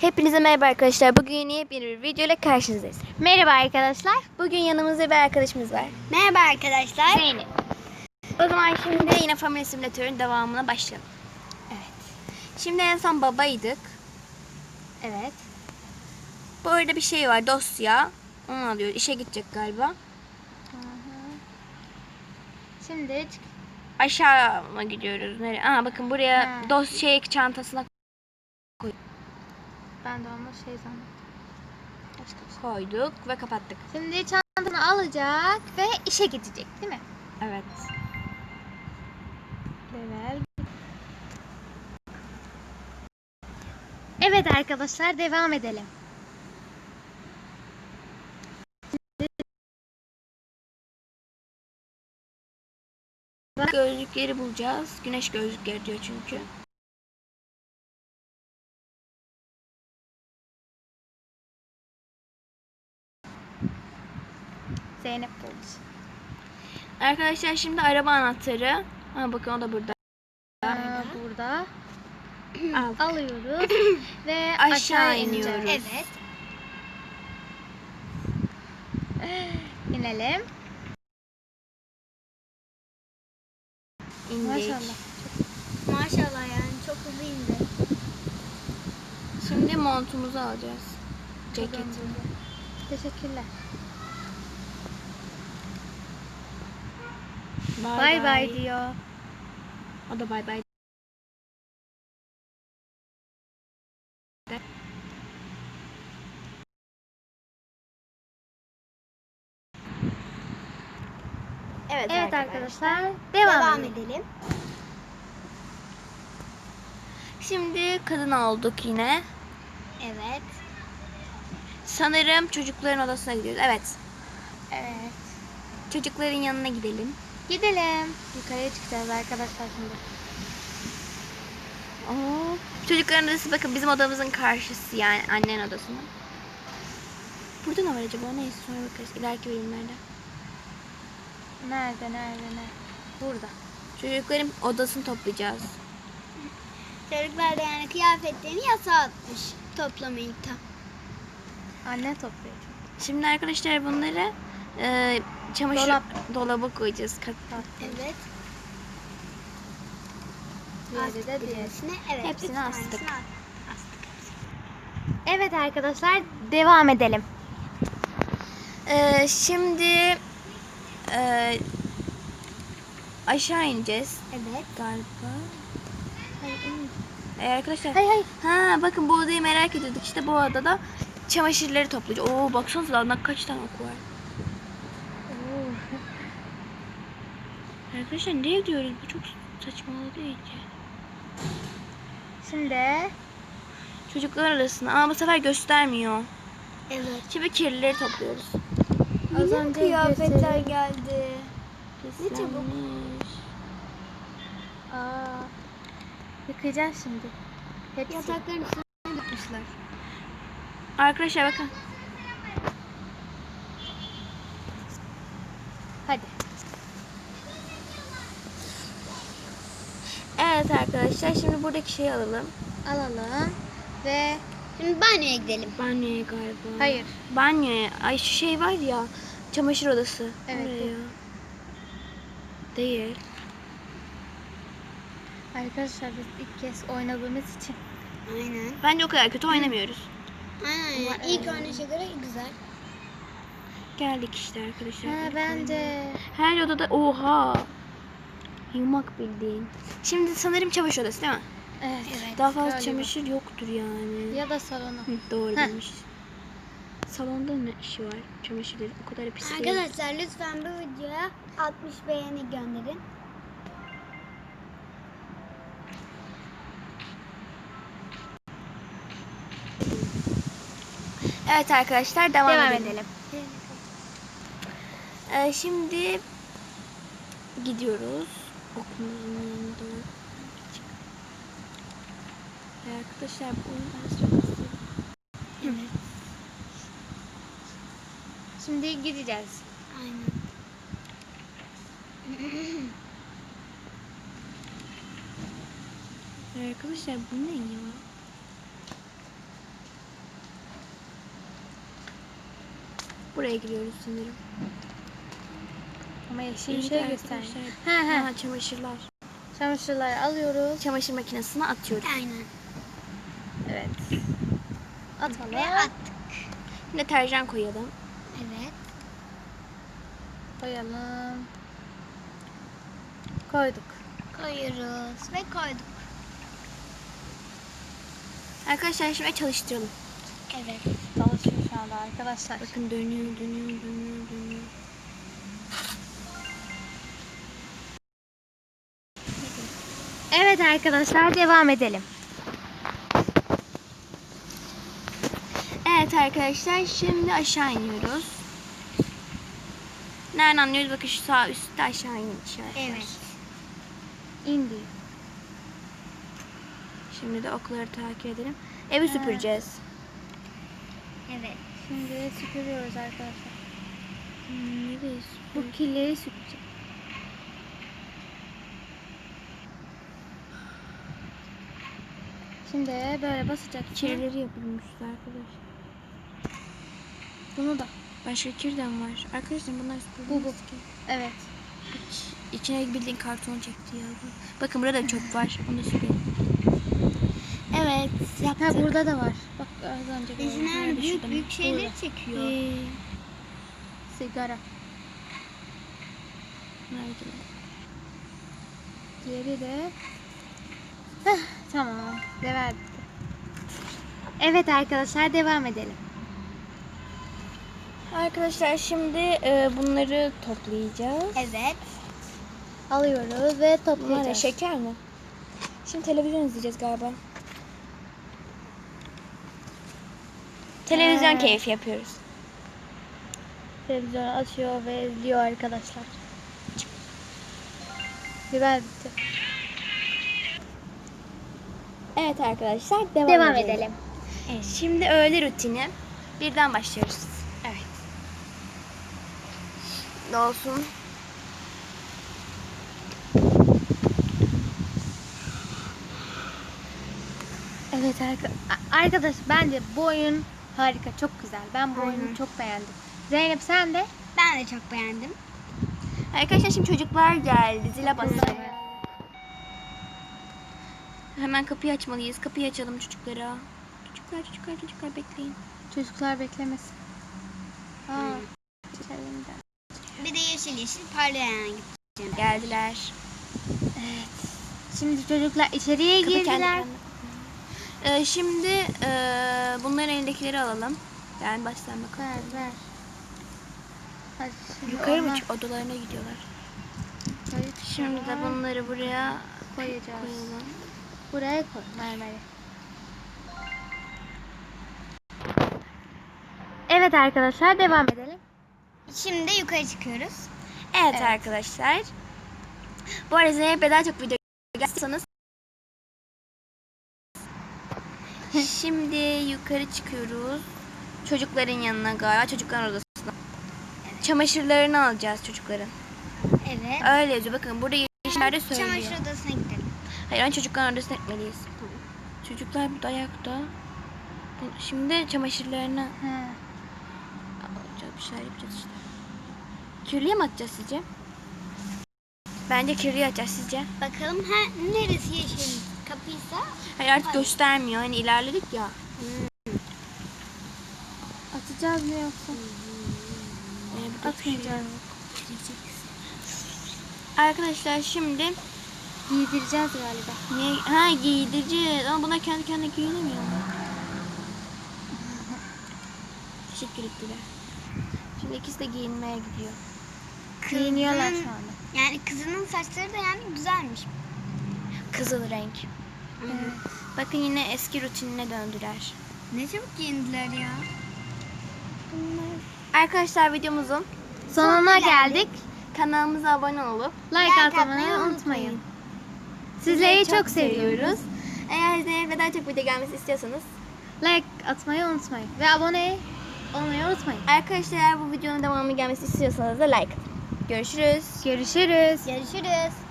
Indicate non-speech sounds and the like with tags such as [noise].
Hepinize merhaba arkadaşlar. Bugün yeni bir video ile karşınızdayız. Merhaba arkadaşlar. Bugün yanımızda bir arkadaşımız var. Merhaba arkadaşlar. Zeynep. O zaman şimdi yine Family Simulator'ın devamına başlayalım. Evet. Şimdi en son babaydık. Evet. Bu arada bir şey var dosya. Onu alıyoruz. İşe gidecek galiba. Şimdi Aşağı mı gidiyoruz? Nereye? Aa bakın buraya Ha. dosya çantasına ben de onu şey zannettim. koyduk ve kapattık. Şimdi çantasını alacak ve işe gidecek değil mi? Evet. Level. Evet arkadaşlar devam edelim. Gözlükleri bulacağız. Güneş gözlükleri diyor çünkü. Zeynep bulmuş. Arkadaşlar şimdi araba anahtarı. Ha bakın o da burada. Aa, burada [clears throat] Aldık. alıyoruz [clears throat] ve Aşağı aşağı, iniyoruz. Evet. [sighs] İnelim. İndik. Maşallah. Maşallah yani çok hızlı indi. Şimdi montumuzu alacağız. Ceketi. Teşekkürler. Bye Bay bay diyor. O da bay bay. Evet, Evet arkadaşlar devam, Devam edelim. edelim. Şimdi kadın olduk yine. Evet. Sanırım çocukların odasına gidiyoruz. Evet. Evet. Çocukların yanına gidelim. Gidelim. Yukarıya çıkacağız arkadaşlar şimdi. Oo. Çocukların odası bakın bizim odamızın karşısı yani annen odasının. Burada ne var acaba? Neyse sonra bakarız ileriki bölümlerde. Nerede nerede nerede? Burada. Çocukların odasını toplayacağız. Çocuklar da yani kıyafetlerini yatağa atmış. Toplamayın tam. Anne topluyor. Şimdi arkadaşlar bunları e, çamaşır Dolap. dolaba koyacağız. Kat- Evet. Diğeri de evet. Hepsini iki astık. tanesini astık. Evet arkadaşlar devam edelim. E, şimdi e, aşağı ineceğiz Evet. galiba. E, arkadaşlar Hay hay. ha bakın bu odayı merak ediyorduk. İşte bu odada çamaşırları toplayacağız. Oo baksanıza daha kaç tane oku var. Arkadaşlar ne diyoruz? Bu çok saçmaladı iyice. Şimdi Çocuklar arasında. Aa bu sefer göstermiyor. Evet. Şimdi kirlileri topluyoruz. Az önce kıyafetler göstereyim. geldi. Ne çabuk. Pislenmiş. aa, yıkayacağız şimdi. Hepsi. Yatakların üstüne dökmüşler. Arkadaşlar bakın. Hadi. Evet arkadaşlar şimdi buradaki şeyi alalım. Alalım ve Şimdi banyoya gidelim. Banyoya galiba. hayır. Banyoya. Ay şu şey var ya. Çamaşır odası. Evet, Oraya. Değil. Arkadaşlar biz ilk kez oynadığımız için Aynen. Bence o kadar kötü oynamıyoruz. Aynen. Yani. İlk oynayışa göre güzel. Geldik işte arkadaşlar. ha, bence. Her odada oha. Yumak bildiğin. Şimdi sanırım çamaşır odası değil mi? evet, Daha fazla galiba. çamaşır yoktur yani. ya da salona. Hı, doğru Heh. demiş. Salonda ne işi var? Çamaşırları o kadar pis değil. Arkadaşlar lütfen bu videoya 60 beğeni gönderin. Evet arkadaşlar devam, Devam edelim. edelim. Ee, şimdi gidiyoruz okumuzun yanında e arkadaşlar bu oyun. Evet. Şimdi gideceğiz. Aynen. Ee, arkadaşlar bu ne ya? Buraya giriyoruz sanırım. Ama İyi şey arkadaşlar. He he. Ha, çamaşırlar. Çamaşırları alıyoruz. Çamaşır makinesine atıyoruz. Aynen. Evet. Atalım. Ve attık. Deterjan koyalım. Evet. Koyalım. Koyduk. Koyuyoruz ve koyduk. Arkadaşlar şimdi çalıştıralım. Evet. Çalışıyor şu anda arkadaşlar. Bakın dönüyor, dönüyor, arkadaşlar devam edelim. Evet arkadaşlar şimdi aşağı iniyoruz. Nereden anlıyoruz? Bakın şu sağ üstte aşağı iniş. Evet. İndi. Şimdi de okları takip edelim. Evi süpüreceğiz. Evet. Şimdi süpürüyoruz arkadaşlar. Hmm, neredeyiz? Bu kirleri süpüreceğiz. Şimdi böyle basacak. Kirleri yapılmıştı arkadaşlar. Bunu da. Başka kirden var. Arkadaşlar bunlar Bu bu. Evet. İç- İçine bildiğin karton çekti ya. Bakın burada da çöp var. Onu da süpürelim. Evet yaptık. Ha burada da var. Bak az önce gördüm. Büyük büyük şeyleri Burada. çekiyor. Ee, Sigara. nerede? Diğeri de. Heh, tamam. Devam. Evet arkadaşlar devam edelim. Arkadaşlar şimdi e, bunları toplayacağız. Evet. Alıyoruz ve Bunlar ne, toplayacağız. şeker mi? Şimdi televizyon izleyeceğiz galiba. Televizyon Ee. keyfi yapıyoruz. Televizyonu açıyor ve izliyor arkadaşlar. Biber bitti. Evet arkadaşlar devam, Devam edelim. edelim. Evet, şimdi öğle rutini. Birden başlıyoruz. Evet. Ne olsun? Evet arkadaş bence bu oyun harika, çok güzel. Ben bu oyunu çok beğendim. Zeynep sen de? Ben de çok beğendim. Arkadaşlar şimdi çocuklar geldi. Zile basalım. Hemen kapıyı açmalıyız. Kapıyı açalım çocuklara. Çocuklar, çocuklar, çocuklar bekleyin. Çocuklar beklemesin. Aa, de. Bir de yeşil yeşil parlayan gideceğim. Geldiler. Evet. Şimdi çocuklar içeriye Kapı girdiler. Ee, şimdi e, bunların elindekileri alalım. Ben baştan bakalım. Ver ver. Hadi Yukarı mı çık odalarına gidiyorlar. yukarı Şimdi de bunları buraya koyacağız. koyalım. Buraya koy mermeri. Evet arkadaşlar devam edelim. Şimdi yukarı çıkıyoruz. Evet, Evet. arkadaşlar. Bu arada Zeynep'le daha çok video gelsinız. Şimdi yukarı çıkıyoruz. Çocukların yanına galiba. Çocukların odasına. Çamaşırlarını alacağız çocukların. Evet. Öyle yazıyor. Bakın burada yeşillerde söylüyor. Çamaşır odasına. Hayır önce çocukların odasına gitmeliyiz. Çocuklar burada ayakta. Bu- Şimdi çamaşırlarını He. alacağız. Bir şeyler yapacağız işte. Kirliye mi atacağız sizce? Bence kirliye atacağız sizce. Bakalım ha neresi yeşil kapıysa Hayır artık Hayır. göstermiyor. Hani ilerledik ya. Atacağız mı yoksa? Ee, şey yok. Atmayacağız. Arkadaşlar şimdi Giydireceğiz galiba. niye ha giydireceğiz ama buna kendi kendine giyinemiyor mu? [laughs] Teşekkür ettiler. Şimdi ikisi de giyinmeye gidiyor. Giyiniyorlar şu anda. Yani kızının saçları da yani güzelmiş. Kızıl renk. Evet. Bakın yine eski rutinine döndüler. Ne çabuk giyindiler ya. Arkadaşlar videomuzun Sonuna geldik. kanalımıza abone olup Like atmayı unutmayın. Sizleri çok seviyoruz. Eğer Zeynep'le daha çok video gelmesi istiyorsanız Like atmayı unutmayın. Ve abone olmayı unutmayın. arkadaşlar eğer bu videonun devamı gelmesi istiyorsanız da like atın. Görüşürüz. Görüşürüz. Görüşürüz.